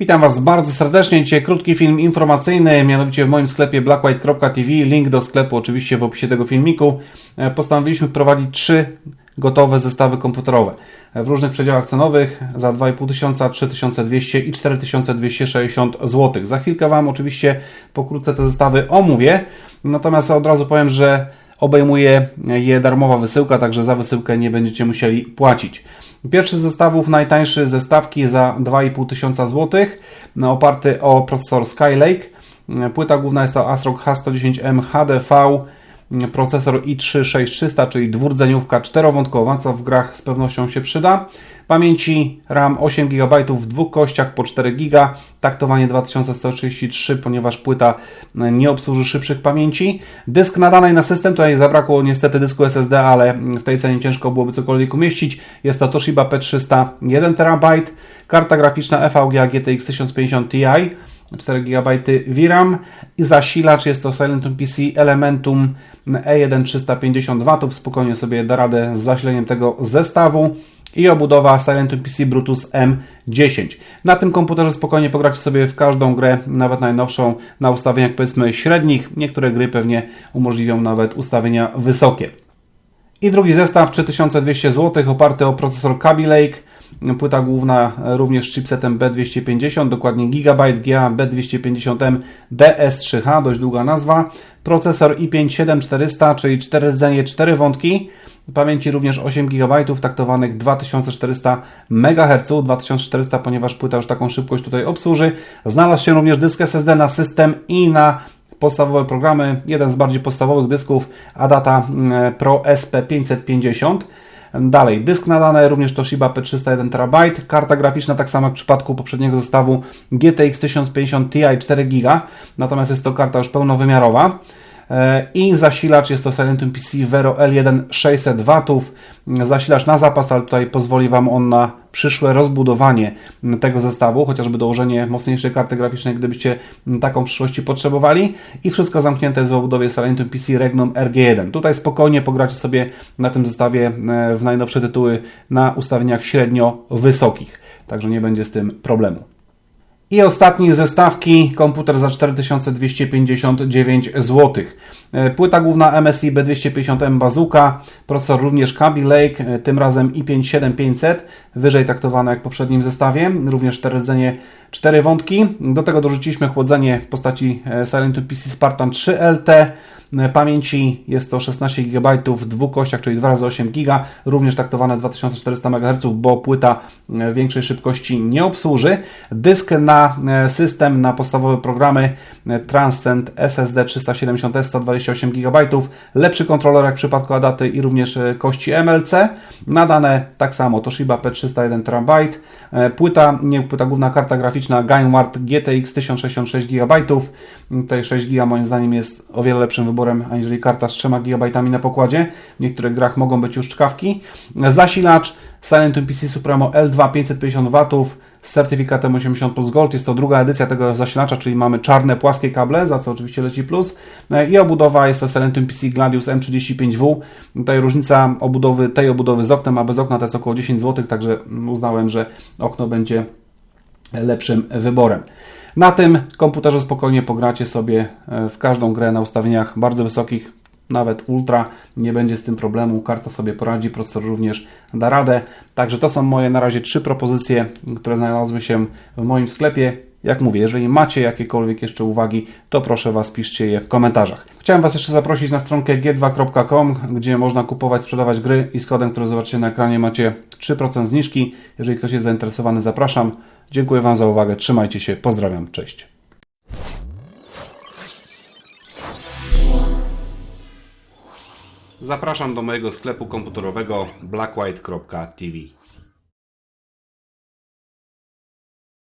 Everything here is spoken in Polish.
Witam Was bardzo serdecznie. Dzisiaj krótki film informacyjny, mianowicie w moim sklepie blackwhite.tv. Link do sklepu oczywiście w opisie tego filmiku. E, Postanowiliśmy wprowadzić trzy gotowe zestawy komputerowe w różnych przedziałach cenowych za 2500, 3200 i 4260 zł. Za chwilkę Wam oczywiście pokrótce te zestawy omówię, natomiast od razu powiem, że obejmuje je darmowa wysyłka, także za wysyłkę nie będziecie musieli płacić. Pierwszy z zestawów, najtańszy zestawki za 2500 zł, oparty o procesor Skylake. Płyta główna jest to ASRock H110M HDV, procesor i3-6300, czyli dwurdzeniówka czterowątkowa, co w grach z pewnością się przyda. Pamięci RAM 8 GB w dwóch kościach po 4 GB, taktowanie 2133, ponieważ płyta nie obsłuży szybszych pamięci. Dysk nadanej na system, tutaj zabrakło niestety dysku SSD, ale w tej cenie ciężko byłoby cokolwiek umieścić. Jest to Toshiba P300 1 TB, karta graficzna FVGA GTX 1050 Ti, 4 GB VRAM i zasilacz jest to Silentum PC Elementum E1 350 W. Spokojnie sobie da radę z zasileniem tego zestawu i obudowa Silentum PC Brutus M10. Na tym komputerze spokojnie pogracie sobie w każdą grę, nawet najnowszą, na ustawieniach powiedzmy średnich. Niektóre gry pewnie umożliwią nawet ustawienia wysokie. I drugi zestaw 3200 zł, oparty o procesor Kaby Lake. Płyta główna również z chipsetem B250, dokładnie Gigabyte GA B250M DS3H, dość długa nazwa. Procesor i5 7400, czyli 4 rdzenie, 4 wątki. Pamięci również 8 GB, taktowanych 2400 MHz, 2400, ponieważ płyta już taką szybkość tutaj obsłuży. Znalazł się również dysk SSD na system i na podstawowe programy. Jeden z bardziej podstawowych dysków Adata Pro SP550. Dalej, dysk nadany, również Toshiba P300 1 TB, karta graficzna tak samo jak w przypadku poprzedniego zestawu GTX 1050 Ti 4 GB, natomiast jest to karta już pełnowymiarowa. I zasilacz jest to Silentum PC Vero L1 600 W. Zasilacz na zapas, ale tutaj pozwoli Wam on na przyszłe rozbudowanie tego zestawu, chociażby dołożenie mocniejszej karty graficznej, gdybyście taką w przyszłości potrzebowali. I wszystko zamknięte jest w obudowie Silentum PC Regnum RG1. Tutaj spokojnie pogracie sobie na tym zestawie w najnowsze tytuły na ustawieniach średnio wysokich, także nie będzie z tym problemu. I ostatni zestawki, komputer za 4259 zł. Płyta główna MSI B250M Bazooka, procesor również Kaby Lake, tym razem i5 7500, wyżej taktowane jak w poprzednim zestawie, również 4 rdzenie, 4 wątki. Do tego dorzuciliśmy chłodzenie w postaci Silentum PC Spartan 3 LT, Pamięci jest to 16 GB w dwóch kościach, czyli 2 razy 8 GB, również taktowane 2400 MHz, bo płyta większej szybkości nie obsłuży. Dysk na system, na podstawowe programy Transcend SSD 370S 128 GB, lepszy kontroler jak w przypadku Adaty i również kości MLC. Nadane tak samo Toshiba P300 1 TB, płyta, nie płyta główna karta graficzna Gainward GTX 1066 GB. Tutaj 6 GB moim zdaniem jest o wiele lepszym wyborem, aniżeli karta z 3 GB na pokładzie. W niektórych grach mogą być już czkawki. Zasilacz Silentum PC Supremo L2 550 W z certyfikatem 80 plus Gold. Jest to druga edycja tego zasilacza, czyli mamy czarne, płaskie kable, za co oczywiście leci plus. I obudowa jest to Silentum PC Gladius M35W. Tutaj różnica obudowy, tej obudowy z oknem, a bez okna to jest około 10 zł, także uznałem, że okno będzie lepszym wyborem. Na tym komputerze spokojnie pogracie sobie w każdą grę na ustawieniach bardzo wysokich, nawet ultra, nie będzie z tym problemu, karta sobie poradzi, procesor również da radę. Także to są moje na razie trzy propozycje, które znalazły się w moim sklepie. Jak mówię, jeżeli macie jakiekolwiek jeszcze uwagi, to proszę Was, piszcie je w komentarzach. Chciałem Was jeszcze zaprosić na stronkę g2.com, gdzie można kupować, sprzedawać gry i z kodem, który zobaczycie na ekranie macie 3% zniżki. Jeżeli ktoś jest zainteresowany, zapraszam. Dziękuję Wam za uwagę, trzymajcie się, pozdrawiam, cześć. Zapraszam do mojego sklepu komputerowego blackwhite.tv.